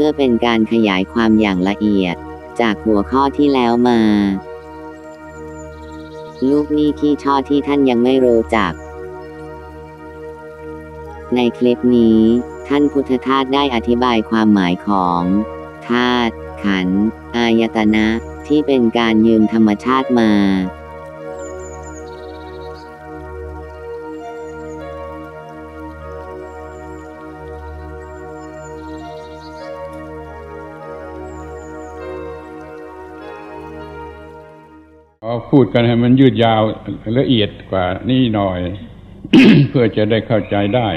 พื่อเป็นการขยายความอย่างละเอียด จากหัวข้อที่แล้วมา ลูกหนี้ขี้ช่อที่ท่านยังไม่รู้จัก ในคลิปนี้ ท่านพุทธทาสได้อธิบายความหมายของธาตุขันธ์อายตนะ ที่เป็นการยืมธรรมชาติมา อพูดกันให้มันยืดยาวละเอียดกว่านี่หน่อย เพื่อจะได้เข้าใจได้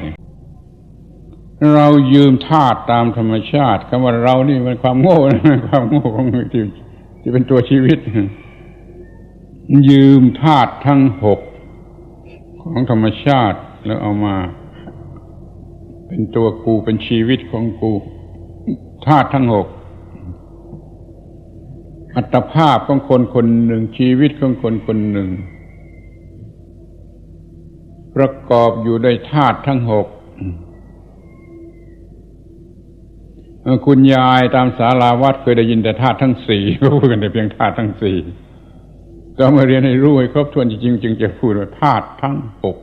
เรายืมธาตุตามธรรมชาติคำว่าเรานี่มันความโง่นะความโง่ของที่ที่เป็นตัวชีวิต ยืมธาตุทั้งหกของธรรมชาติแล้วเอามา เป็นตัวกูเป็นชีวิตของกูธาตุทั้งหก อัตภาพของคนคนหนึ่งชีวิตของคนคนหนึ่ง ประกอบอยู่ด้วยธาตุทั้งหกคุณยายตามสาราวัดเคยได้ยินแต่ธาตุทั้งสี่ก็พูดกันแต่เพียงธาตุทั้งสี่ต้องมาเรียนให้รู้ให้ครบถ้วนจริงๆจึงจะพูดว่าธาตุทั้งหก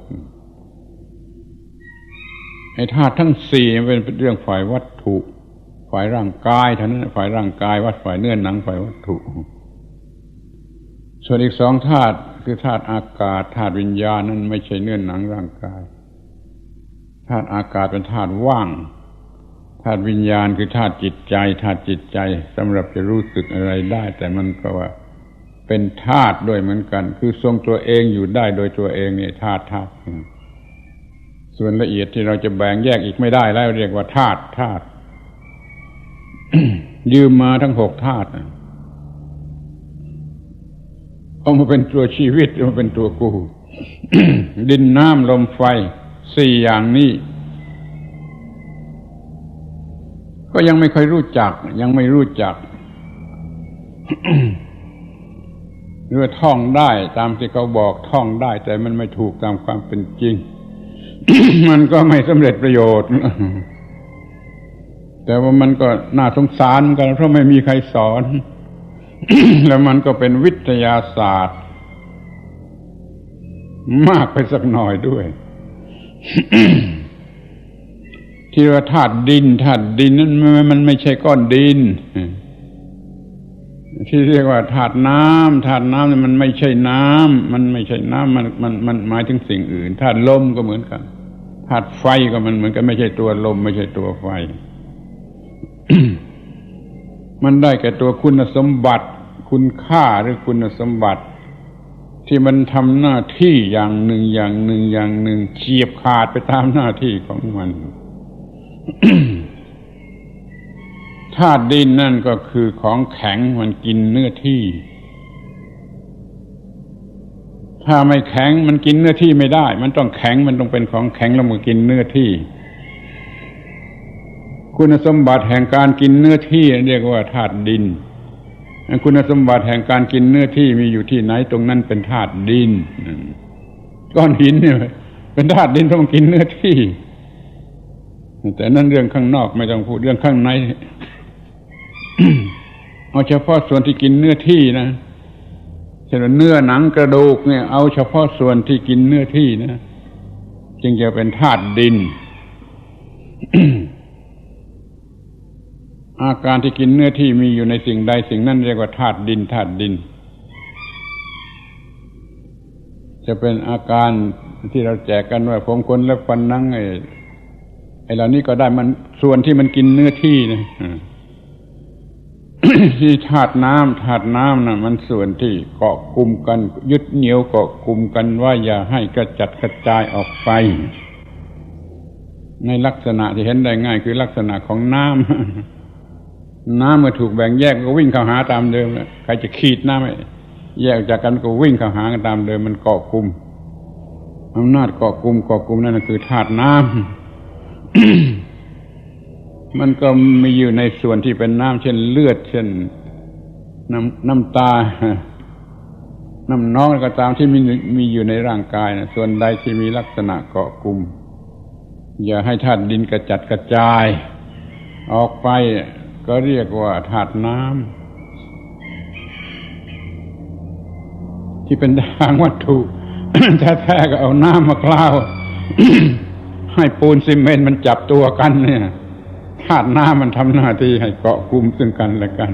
ไอ้ธาตุทั้งสี่เป็นเรื่องฝ่ายวัตถุ ฝ่ายร่างกายเท่านั้นฝ่ายร่างกาย วัดฝ่ายเนื้อหนังฝ่ายวัตถุ ส่วนอีกสองธาตุคือธาตุอากาศธาตุวิญญาณนั้นไม่ใช่เนื้อหนังร่างกายธาตุอากาศเป็นธาตุว่างธาตุวิญญาณคือธาตุจิตใจธาตุจิตใจสำหรับจะรู้สึกอะไรได้ แต่มันก็ว่าเป็นธาตุด้วยเหมือนกัน คือทรงตัวเองอยู่ได้โดยตัวเองเนี่ยธาตุธาตุส่วนละเอียดที่เราจะแบ่งแยกอีกไม่ได้แล้วเรียกว่าธาตุธาตุ ยืมมาทั้งหกธาตุเอามาเป็นตัวชีวิตมาเป็นตัวกู ดินน้ำลมไฟสี่อย่างนี้ก็ยังไม่ค่อยรู้จัก ยังไม่รู้จักหรือว่าท่องได้ตามที่เขาบอกท่องได้ แต่มันไม่ถูกตามความเป็นจริง มันก็ไม่สำเร็จประโยชน์ แต่ว่ามันก็น่าสงสารเหมือนกันเพราะไม่มีใครสอน แล้วมันก็เป็นวิทยาศาสตร์ มากไปสักหน่อยด้วย ที่ว่าธาตุดินธาตุดินนั้นมันมันไม่ใช่ก้อนดินที่เรียกว่าธาตุน้ำธาตุน้ำมันไม่ใช่น้ำมันไม่ใช่น้ำมันมันมันหมายถึงสิ่งอื่นธาตุลมก็เหมือนกันธาตุไฟก็มันเหมือนกันไม่ใช่ตัวลม ไม่ใช่ตัวไฟ มันได้แก่ตัวคุณสมบัติ คุณค่าหรือคุณสมบัติ ที่มันทำหน้าที่อย่างหนึ่งอย่างหนึ่งอย่างหนึ่งเฉียบขาดไปตามหน้าที่ของมันธาตุดินนั่นก็คือของแข็งมันกินเนื้อที่ ถ้าไม่แข็งมันกินเนื้อที่ไม่ได้ มันต้องแข็งมันต้องเป็นของแข็งแล้วมันกินเนื้อที่ คุณสมบัติแห่งการกินเนื้อที่เรียกว่าธาตุดิน คุณสมบัติแห่งการกินเนื้อที่มีอยู่ที่ไหนตรงนั้นเป็นธาตุดินก้อนหินเนี่ยเป็นธาตุดินเพรามันกินเนื้อที่ แต่นั่นเรื่องข้างนอกไม่ต้องพูดเรื่องข้างในเอาเฉพาะส่วนที่กินเนื้อที่นะเช่นเนื้อหนังกระดูกเนี่ย เอาเฉพาะส่วนที่กินเนื้อที่นะจึงจะเป็นธาตุดิน อาการที่กินเนื้อที่มีอยู่ในสิ่งใดสิ่งนั้นเรียกว่าธาตุดินธาตุดิน จะเป็นอาการที่เราแจกกันว่าผมคนและฟันนั่งไอ้ไอ้เหล่านี้ก็ได้มันส่วนที่มันกินเนื้อที่นะที่ธาตุน้ำธาตุน้ำนะ่ะ มันส่วนที่เกาะกลุ่มกัน ยึดเหนี่ยวเกาะกลุ่มกันว่าอย่าให้กระจัดกระจายออกไป ในลักษณะที่เห็นได้ง่ายคือลักษณะของน้ำ น้ำเมื่อถูกแบ่งแยกก็วิ่งเข้าหาตามเดิมใครจะขีดน้ำแยกจากกันก็วิ่งเข้าหากันตามเดิมมันเกาะกลุ่มอำนาจเกาะกลุ่มเกาะกลุ่มนั่นคือธาตุน้ำมันก็มีอยู่ในส่วนที่เป็นน้ำเช่นเลือด เช่น น้ำน้ำตา น้ำน้องก็ตามที่มีมีอยู่ในร่างกายนะส่วนใดที่มีลักษณะเกาะกลุ่มอย่าให้ธาตุดินกระจัดกระจาย ออกไป ก็เรียกว่าธาตุน้ำที่เป็นทางวัตถุแท้ๆก็เอาน้ำมาคล้าวให้ปูนซีเมนต์มันจับตัวกันเนี่ยธาตุน้ำมันทำหน้าที่ให้เกาะกลุ่มซึ่งกันและกัน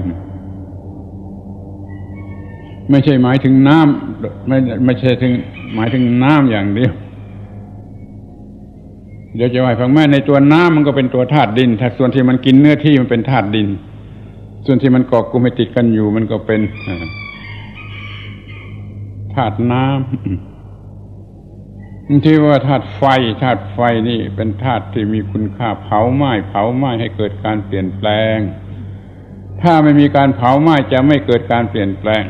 ไม่ใช่หมายถึงน้ำไม่ไม่ใช่ถึงหมายถึงน้ำอย่างเดียว เดี๋ยวจะว่าให้ฟังแม่ในตัวน้ำมันก็เป็นตัวธาตุดินถ้าส่วนที่มันกินเนื้อที่มันเป็นธาตุดิน ส่วนที่มันเกาะกลุ่มให้ติดกันอยู่มันก็เป็นธาตุน้ำที่ว่าธาตุไฟธาตุไฟนี่เป็นธาตุที่มีคุณค่าเผาไหม้เผาไหม้ให้เกิดการเปลี่ยนแปลง ถ้าไม่มีการเผาไหม้จะไม่เกิดการเปลี่ยนแปลง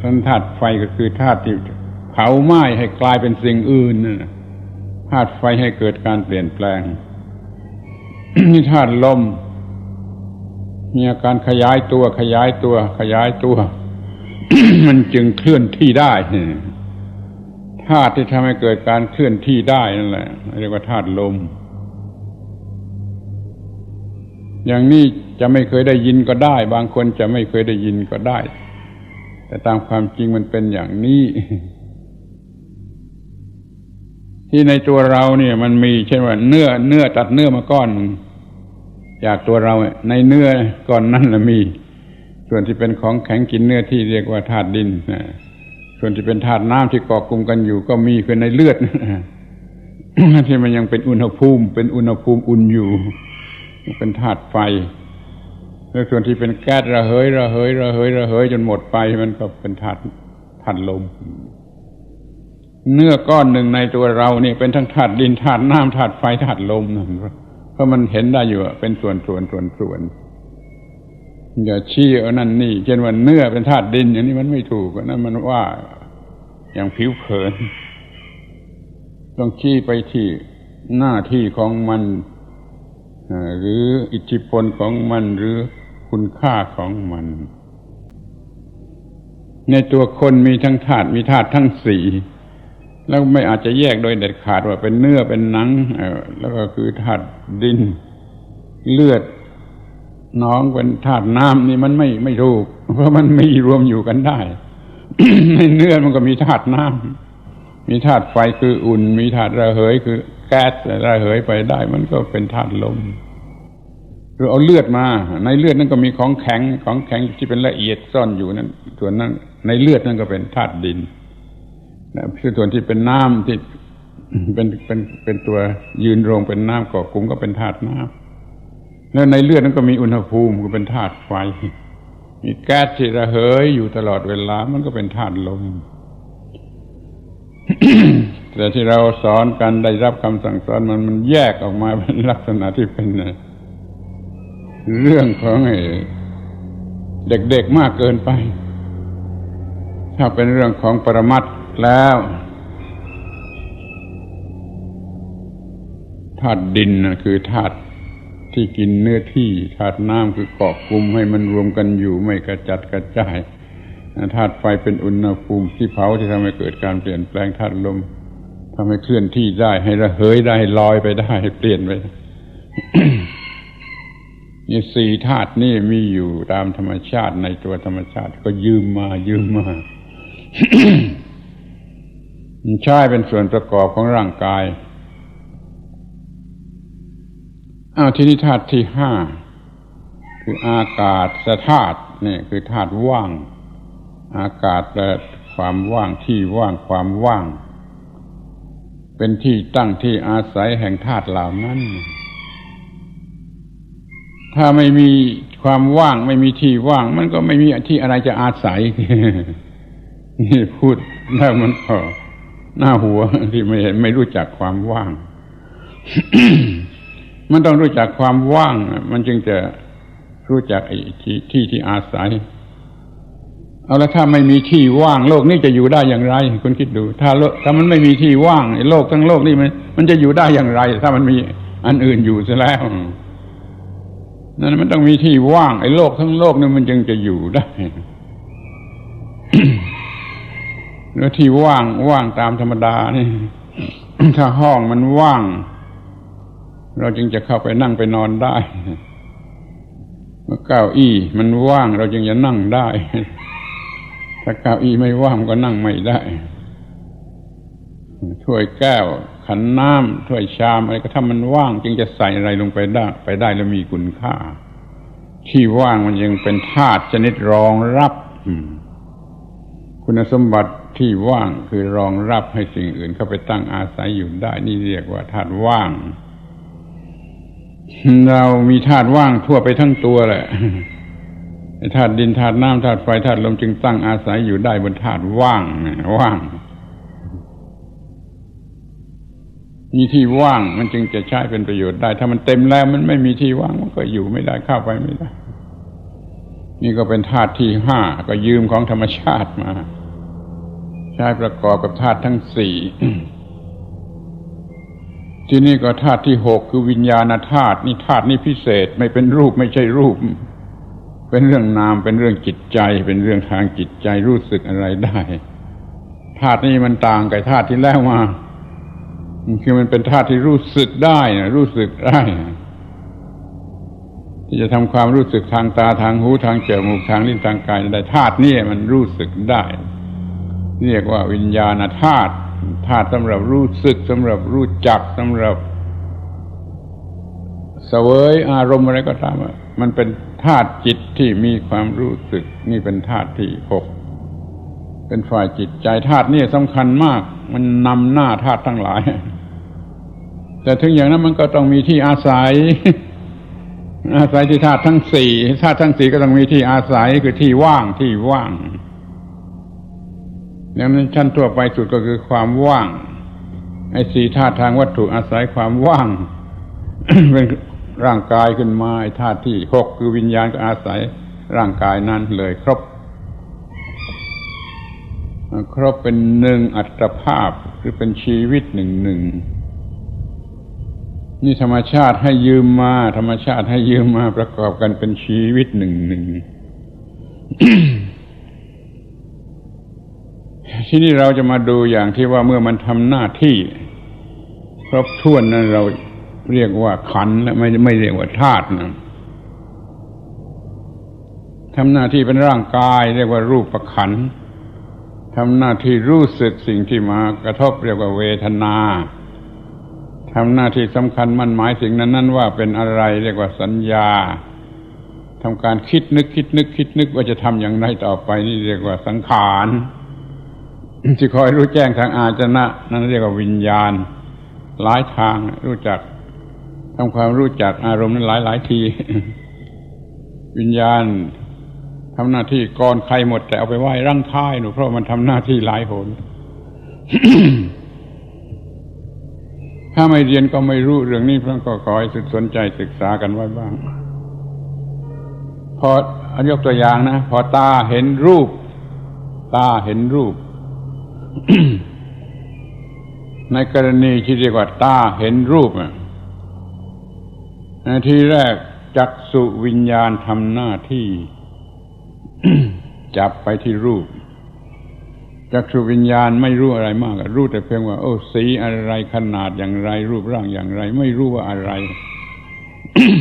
ท่านธาตุไฟก็คือธาตุที่เผาไหม้ให้กลายเป็นสิ่งอื่นนั่นน่ะ ธาตุไฟให้เกิดการเปลี่ยนแปลงนี่ธาตุลมมีอาการขยายตัวขยายตัว ขยายตัว มันจึงเคลื่อนที่ได้ธาตุที่ทำให้เกิดการเคลื่อนที่ได้นั่นแหละเรียกว่าธาตุลม อย่างนี้จะไม่เคยได้ยินก็ได้ บางคนจะไม่เคยได้ยินก็ได้ แต่ตามความจริงมันเป็นอย่างนี้ ที่ในตัวเราเนี่ย มันมีเช่นว่าเนื้อเนื้อตัดเนื้อมาก้อนหนึ่งจากตัวเราในเนื้อก้อนนั้นละมี ส่วนที่เป็นของแข็งกินเนื้อที่เรียกว่าธาตุดินส่วนที่เป็นธาตุน้ำที่เกาะกลุ่มกันอยู่ ก็มีคือในเลือดที่มันยังเป็นอุณหภูมิ เป็นอุณหภูมิอุ่นอยู่ เป็นธาตุไฟแล้วส่วนที่เป็นแก๊สระเหยระเหยระเหยระเหยจนหมดไปมันก็เป็นธาตุธาตุลม เนื้อก้อนหนึ่งในตัวเราเนี่ยเป็นทั้งธาตุดินธาตุน้ำธาตุไฟธาตุลมนะเพราะมันเห็นได้อยู่อะเป็นส่วนส่วนส่วนส่วนอย่าชี้เอานั่นนี่เช่นว่าเนื้อเป็นธาตุดิน อย่างนี้มันไม่ถูกนั่นมันว่าอย่างผิวเผิน ต้องชี้ไปที่หน้าที่ของมันหรืออิทธิพลของมันหรือคุณค่าของมัน ในตัวคนมีทั้งธาตุมีธาตุทั้งสี่ แล้วไม่อาจจะแยกโดยเด็ดขาดว่าเป็นเนื้อเป็นหนังแล้วก็คือธาตุดินเลือดน้องเป็นธาตุน้ำนี่มันไม่ไม่ถูก เพราะมันไมีรวมอยู่กันได้ในเนื้อมันก็มีธาตุน้ำมีธาตุไฟคืออุ่น มีธาตุระเหยคือแก๊สระเหยไปได้ มันก็เป็นธาตุลมหรือเอาเลือดมา ในเลือดนั่นก็มีของแข็งของแข็งที่เป็นละเอียดซ่อนอยู่นั้นส่วนนั้นในเลือดนั่นก็เป็นธาตุดิน นะส่วนที่เป็นน้ำที่เป็นเป็นเป็นตัวยืนโรงเป็นน้ำกาะกลุ่มก็เป็นธาตุน้ำแล้วในเลือดนั้นก็มีอุณหภูมิก็เป็นธาตุไฟ มีแก๊สที่ระเหยอยู่ตลอดเวลามันก็เป็นธาตุลมแต่ที่เราสอนกันได้รับคำสั่งสอนมันมันแยกออกมาเป็นลักษณะที่เป็นเรื่องของเด็กๆมากเกินไป ถ้าเป็นเรื่องของปรมัตถ์ แล้ว ธาตุดินคือธาตุที่กินเนื้อที่ธาตุน้ำคือเกาะกลุ่มให้มันรวมกันอยู่ไม่กระจัดกระจายธาตุไฟเป็นอุณหภูมิที่เผาที่ทำให้เกิดการเปลี่ยนแปลงธาตุลมทำให้เคลื่อนที่ได้ให้ระเหยได้ลอยไปได้ให้เปลี่ยนไปนี่สี่ธาตุนี่มีอยู่ตามธรรมชาติในตัวธรรมชาติ ก็ยืมมายืมมา ใช่เป็นส่วนประกอบของร่างกายอาทีนี้ธาตุที่ห้าคืออากาศธาตุนี่คือธาตุว่าง อากาศและความว่างที่ว่างความว่าง เป็นที่ตั้งที่อาศัยแห่งธาตุเหล่านั้น ถ้าไม่มีความว่างไม่มีที่ว่าง มันก็ไม่มีที่อะไรจะอาศัยนี่พูดแล้วมันก็ หน้าหัวที่ไม่ไม่รู้จักความว่าง มันต้องรู้จักความว่าง มันจึงจะรู้จักไอ้ที่ที่ที่อาศัย เอาล้วถ้าไม่มีที่ว่าง โลกนี้จะอยู่ได้อย่างไร คุณคิดดู ถ้าโลกถ้ามันไม่มีที่ว่างไอ้โลกทั้งโลกนี่มันมันจะอยู่ได้อย่างไร ถ้ามันมีอันอื่นอยู่ซะแล้วนั่นมันต้องมีที่ว่างไอ้โลกทั้งโลกนี่มันจึงจะอยู่ได้ เนื้อที่ว่างว่างตามธรรมดานี่ถ้าห้องมันว่าง เราจึงจะเข้าไปนั่งไปนอนได้เมื่อเก้าอี้มันว่างเราจึงจะนั่งได้ ถ้าเก้าอี้ไม่ว่างก็นั่งไม่ได้ถ้วยแก้ว ขันน้ำถ้วยชามอะไรก็ถ้ามันว่าง จึงจะใส่อะไรลงไปได้ ไปได้แล้วมีคุณค่า ที่ว่างมันยังเป็นธาตุชนิดรองรับ คุณสมบัติ ที่ว่างคือรองรับให้สิ่งอื่นเข้าไปตั้งอาศัยอยู่ได้ นี่เรียกว่าธาตุว่าง เรามีธาตุว่างทั่วไปทั้งตัวแหละธาตุดินธาตุน้ำธาตุไฟธาตุลมจึงตั้งอาศัยอยู่ได้บนธาตุว่างว่างมีที่ว่างมันจึงจะใช้เป็นประโยชน์ได้ ถ้ามันเต็มแล้วมันไม่มีที่ว่างมันก็อยู่ไม่ได้เข้าไปไม่ได้ นี่ก็เป็นธาตุที่ห้าก็ยืมของธรรมชาติมา ช้ประกอบกับธาตุทั้งสี่ที่นี่ก็ธาตุที่หกคือวิญญาณธาตุนี่ธาตุนี่พิเศษไม่เป็นรูปไม่ใช่รูป เป็นเรื่องนามเป็นเรื่องจิตใจ เป็นเรื่องทางจิตใจรู้สึกอะไรได้ธาตุนี้มันต่างกับธาตุที่แล้วมาคือมันเป็นธาตุที่รู้สึกได้นะรู้สึกได้ ที่จะทำความรู้สึกทางตาทางหูทางจมูกทางลิ้นทางกายได้ธาตุนี่มันรู้สึกได้ เรียกว่าวิญญาณธาตุธาตุสำหรับรู้สึกสำหรับรู้จักสำหรับเสวยอารมณ์อะไรก็ตามอะมันเป็นธาตุจิตที่มีความรู้สึก นี่เป็นธาตุที่หกเป็นฝ่ายจิตใจธาตุนี่สำคัญมาก มันนำหน้าธาตุทั้งหลาย แต่ถึงอย่างนั้นมันก็ต้องมีที่อาศัย อาศัยที่ธาตุทั้งสี่ธาตุทั้งสี่ก็ต้องมีที่อาศัยคือที่ว่างที่ว่าง ดังนั้นชั้นทั่วไปสุดก็คือความว่าง ไอ้สี่ธาตุทางวัตถุอาศัยความว่าง เป็นร่างกายขึ้นมาไอ้ธาตุที่หกคือวิญญาณก็อาศัยร่างกายนั้นเลยครบ ครบเป็นหนึ่งอัตภาพหรือเป็นชีวิตหนึ่งหนึ่งนี่ธรรมชาติให้ยืมมา ธรรมชาติให้ยืมมาประกอบกันเป็นชีวิตหนึ่งหนึ่ง ที่นี่เราจะมาดูอย่างที่ว่าเมื่อมันทำหน้าที่ครบถ้วนนั้นเราเรียกว่าขันและไม่ไม่เรียกว่าธาตุนะทำหน้าที่เป็นร่างกาย เรียกว่ารูปประขันทำหน้าที่รู้สึกสิ่งที่มากระทบเรียกว่าเวทนาทำหน้าที่สำคัญมั่นหมายสิ่งนั้นนั้นว่าเป็นอะไรเรียกว่าสัญญาทำการคิดนึกคิดนึกคิดนึกว่าจะทำอย่างไรต่อไปนี่เรียกว่าสังขาร ที่คอยรู้แจ้งทางอาจนะ นั่นเรียกว่าวิญญาณ หลายทางรู้จักทำความรู้จักอารมณ์นั้นหลายหลายที วิญญาณทำหน้าที่ก่อนใครหมด แต่เอาไปไหว้ร่างท้ายหนูเพราะมันทำหน้าที่หลายหนถ้าไม่เรียนก็ไม่รู้เรื่องนี้เพราะก็ขอให้สนใจศึกษากันไว้บ้างพอยกตัวอย่างนะ พอตาเห็นรูป ตาเห็นรูป ในกรณีที่เรียกว่าตาเห็นรูปนทีแรกจักสุวิญญาณทำหน้าที่ จับไปที่รูป จักสุวิญญาณไม่รู้อะไรมากรู้แต่เพียงว่า โอ้สีอะไรขนาดอย่างไร รูปร่างอย่างไร ไม่รู้ว่าอะไร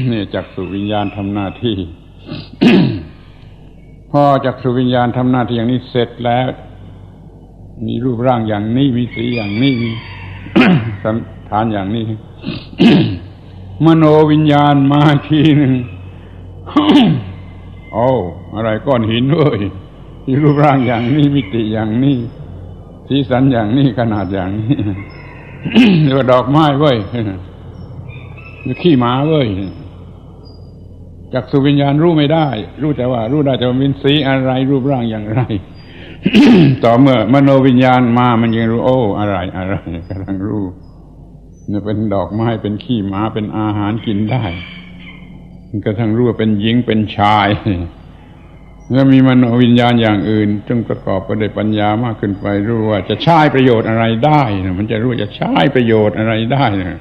เนี่ยจักสุวิญญาณทำหน้าที่ พอจักสุวิญญาณทำหน้าที่อย่างนี้เสร็จแล้ว มีรูปร่างอย่างนี้มีสีอย่างนี้มีสันฐานอย่างนี้ มโนวิญญาณมาทีหนึ่งโอ้อะไรก้อนหินเว้ยมีรูปร่างอย่างนี้มิติอย่างนี้สีสันอย่างนี้ขนาดอย่างนี้เรียกว่าดอกไม้เว้ยมีขี้หมาเว้ยจากสุวิญญาณรู้ไม่ได้ รู้แต่ว่า รู้ได้แต่ว่ามีสีอะไรรูปร่างอย่างไร ต่อเมื่อมโนวิญญาณมามันยังรู้โอ้อะไรอะไรกำลังรู้เนี่ยเป็นดอกไม้เป็นขี้หมาเป็นอาหารกินได้กระทั่งรู้ว่าเป็นหญิงเป็นชาย แล้วมีมโนวิญญาณอย่างอื่นจึงประกอบไปด้วยปัญญามากขึ้นไปรู้ว่าจะใช้ประโยชน์อะไรได้นะมันจะรู้จะใช้ประโยชน์อะไรได้นะ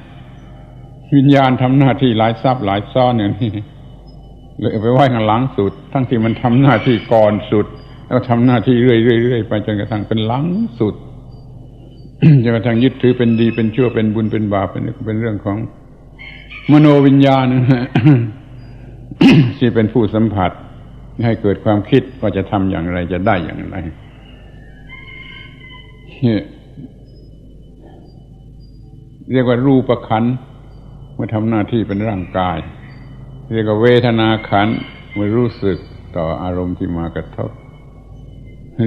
วิญญาณทำหน้าที่หลายซับหลายซ้อนอย่างนี้เลยไปไหว้ข้างหลังสุด ทั้งที่มันทำหน้าที่ก่อนสุด แล้วทำหน้าที่เรื่อยๆไปจนกระทั่งเป็นหลังสุดจนกระทั่งยึดถือเป็นดีเป็นชั่วเป็นบุญเป็นบาปเป็นเป็นเรื่องของ มโนวิญญาณที่เป็นผู้สัมผัส ให้เกิดความคิดว่าจะทำอย่างไรจะได้อย่างไรนี่เรียกว่ารูปขันเมื่อทำหน้าที่เป็นร่างกาย เรียกว่าเวทนาขันเมื่อรู้สึกต่ออารมณ์ที่มากระทบ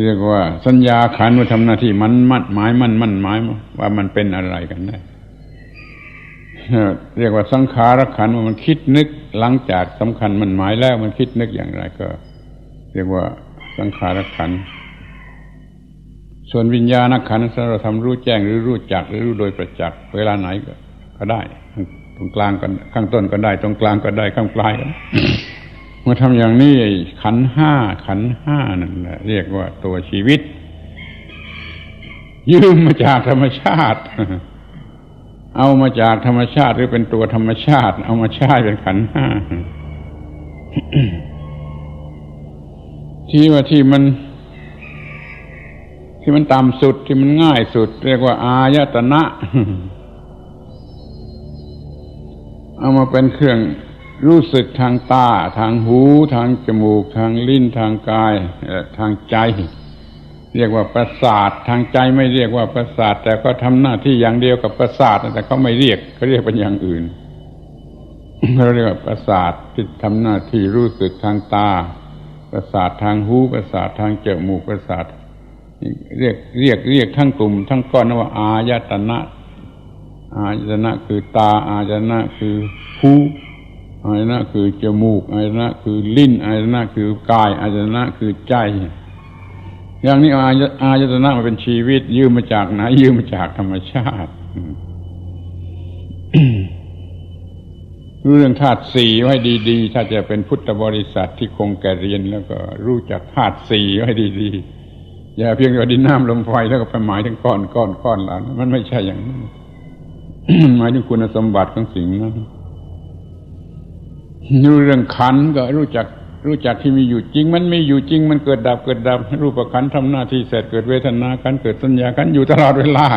เรียกว่า สัญญาขันธ์เมื่อทำหน้าที่มันมัดหมายมันมั่นหมายว่ามันเป็นอะไรกันได้เรียกว่าสังขารขันว่ามันคิดนึกหลังจากสำคัญมันหมายแล้วมันคิดนึกอย่างไรก็ เรียกว่าสังขารขัน ส่วนวิญญาณขันเราทำรู้แจ้งหรือรู้จักหรือรู้โดยประจักษ์เวลาไหนก็ได้ ตรงกลางก็ข้างต้นก็ได้ ตรงกลางก็ได้ข้างปลายก็ได้ เมื่อทำอย่างนี้ขันห้าขันห้านั่นแหละเรียกว่าตัวชีวิต ยืมมาจากธรรมชาติ เอามาจากธรรมชาติหรือเป็นตัวธรรมชาติ เอามาใช้เป็นขันห้าที่ว่าที่มัน ที่มันต่ำสุดที่มันง่ายสุด เรียกว่า อายตนะ เอามาเป็นเครื่อง รู้สึกทางตา ทางหู ทางจมูก ทางลิ้นทางกายทางใจ เรียกว่าประสาททางใจไม่เรียกว่าประสาท แต่ก็ทำหน้าที่อย่างเดียวกับประสาทแต่เขาไม่เรียกเขาเรียกเป็นอย่างอื่นเขาเรียกว่าประสาทที่ทำหน้าที่รู้สึกทางตา ประสาททางหูประสาททางจมูกประสาท เรียกเรียกเรียกทั้งกลุ่ม ทั้งก้อนว่า อายตนะ อายตนะคือตา อายตนะคือหู อายนะคือจมูกอายนะคือลิ้นอายนะคือกายอายนะคือใจ อย่างนี้อายอายตนะมันเป็นชีวิต ยืมมาจากไหนยืมมาจากธรรมชาติเรื่องธาตุสี่ไว้ดี ๆ ถ้าจะเป็นพุทธบริษัทที่คงแก่เรียนแล้วก็รู้จักธาตุสี่ไว้ดี ๆ อย่าเพียงแต่ดินน้ำลมไฟแล้วก็ไปหมายถึงก้อนก้อนก้อนหลานมันไม่ใช่อย่างนั้นหมายถึงคุณสมบัติของสิ่งนั้น รู้เรื่องขันก็รู้จักรู้จักที่มีอยู่จริง มันมีอยู่จริง มันเกิดดับเกิดดับ รูปขันทำหน้าที่เสร็จเกิดเวทนาขันเกิดสัญญาขันอยู่ตลอดเวลา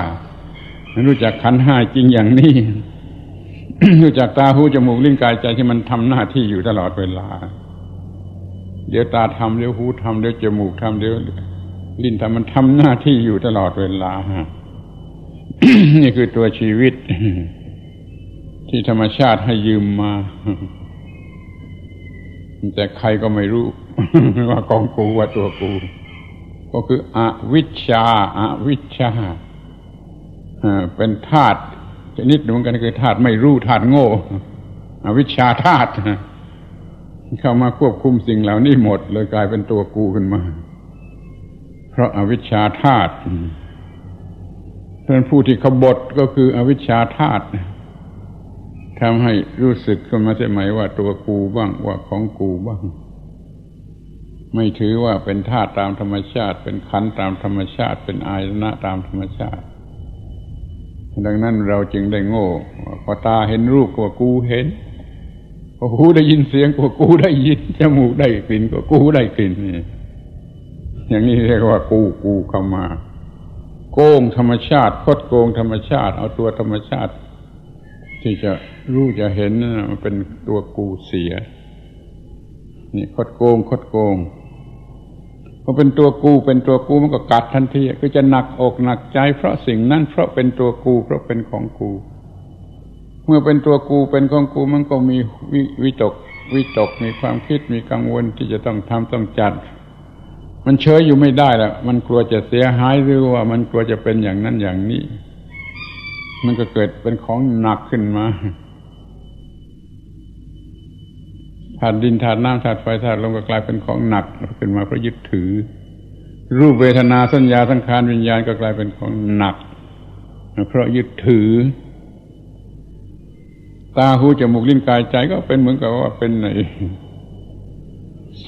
รู้จักขันห้าจริงอย่างนี้รู้จักตาหูจมูกลิ้นกายใจที่มันทำหน้าที่อยู่ตลอดเวลา เดี๋ยวตาทำเดี๋ยวหูทำเดี๋ยวจมูกทำเดี๋ยวลิ้นทำมันทำหน้าที่อยู่ตลอดเวลานี่คือตัวชีวิต ที่ธรรมชาติให้ยืมมา แต่ใครก็ไม่รู้ว่าของกูว่าตัวกู ก็คืออวิชชาอาวิชชาเป็นธาตุชนิดหนึ่งกันคือธาตุไม่รู้ธาตุโง่อวิชชาธาตุเข้ามาควบคุมสิ่งเหล่านี้หมดเลยกลายเป็นตัวกูขึ้นมา เพราะอาวิชชาธาตุเป็นผู้ที่ขบฏก็คืออวิชชาธาตุ ทำให้รู้สึกขึ้นมาใช่ไหมว่าตัวกูบ้างว่าของกูบ้าง ไม่ถือว่าเป็นธาตุตามธรรมชาติ เป็นขันตามธรรมชาติ เป็นอายนะตามธรรมชาติ ดังนั้นเราจึงได้โง่พอตาเห็นรูปก็กูเห็นพอหูได้ยินเสียงก็กูได้ยินจมูกได้กลิ่นก็กูได้กลิ่นนี่อย่างนี้เรียกว่ากูกูเข้ามา โกงธรรมชาติคดโกงธรรมชาติ เอาตัวธรรมชาติ ที่จะรู้จะเห็นนั่นมันเป็นตัวกูเสีย นี่คดโกงคดโกงพอเป็นตัวกูเป็นตัวกูมันก็กัดทันทีก็จะหนักอกหนักใจ เพราะสิ่งนั้นเพราะเป็นตัวกู เพราะเป็นของกู เมื่อเป็นตัวกูเป็นของกูมันก็มีววิตกวิตกมีความคิดมีกังวลที่จะต้องทำต้องจัด มันเฉยอยู่ไม่ได้ล้วมันกลัวจะเสียหายหรือว่ามันกลัวจะเป็นอย่างนั้นอย่างนี้ มันก็เกิดเป็นของหนักขึ้นมาธาตุดินธาตุน้ำธาตุไฟธาตุลมก็กลายเป็นของหนักขึ้นมาเพราะยึดถือ รูปเวทนาสัญญาสังขารวิญญาณก็กลายเป็นของหนัก เพราะยึดถือ ตาหูจมูกลิ้นกายใจก็เป็นเหมือนกับว่าเป็นไอ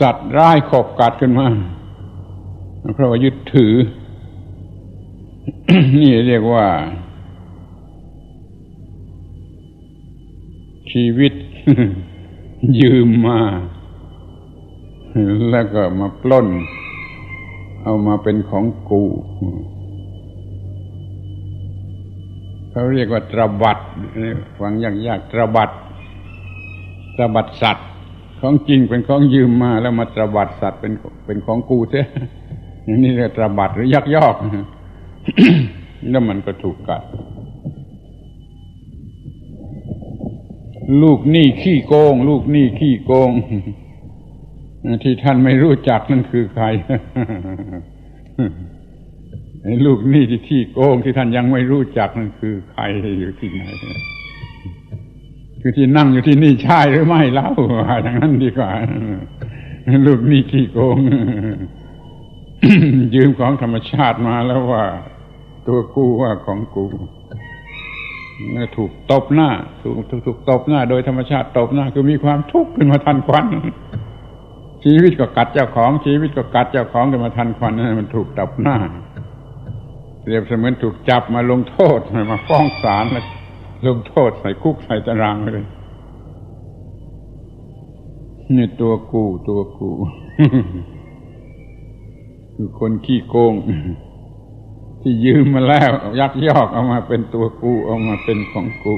สัตว์ร้ายขบกัดขึ้นมาเพราะว่ายึดถือ นี่เรียกว่า ชีวิต ยืมมา แล้วก็มาปล้น เอามาเป็นของกูเขาเรียกว่าตรบัดฟังยากยากตรบัดตรบัดสัตว์ของจริงเป็นของยืมมา แล้วมาตรบัดสัตว์เป็นเป็นของกูเสียอย่างนี้เรียกตรบัดหรือยักยอกแล้วมันก็ถูกกัด ลูกหนี้ขี้โกง ลูกหนี้ขี้โกง ที่ท่านไม่รู้จักนั่นคือใครลูกหนี้ที่ขี้โกงที่ท่านยังไม่รู้จักนั่นคือใครอยู่ที่ไหนคือที่นั่งอยู่ที่นี่ใช่หรือไม่เล่าอย่างนั้นดีกว่าลูกหนี้ขี้โกง ยืมของธรรมชาติมาแล้วว่า ตัวกูว่าของกู ถูกตบหน้า ถูกถูกถกตบหน้า โดยธรรมชาติตบหน้า คือมีความทุกข์ขึ้นมาทันควัน ชีวิตก็กัดเจ้าของ ชีวิตก็กัดเจ้าของขึ้นมาทันควันนั่นมันถูกตบหน้าเปรียบเสมือนถูกจับมาลงโทษมาฟ้องศาลแล้วลงโทษใส่คุกใส่ตารางเลยนี่ตัวกูตัวกูคือคนขี้โกง ที่ยืมมาแล้ว ยักยอกเอามาเป็นตัวกู เอามาเป็นของกู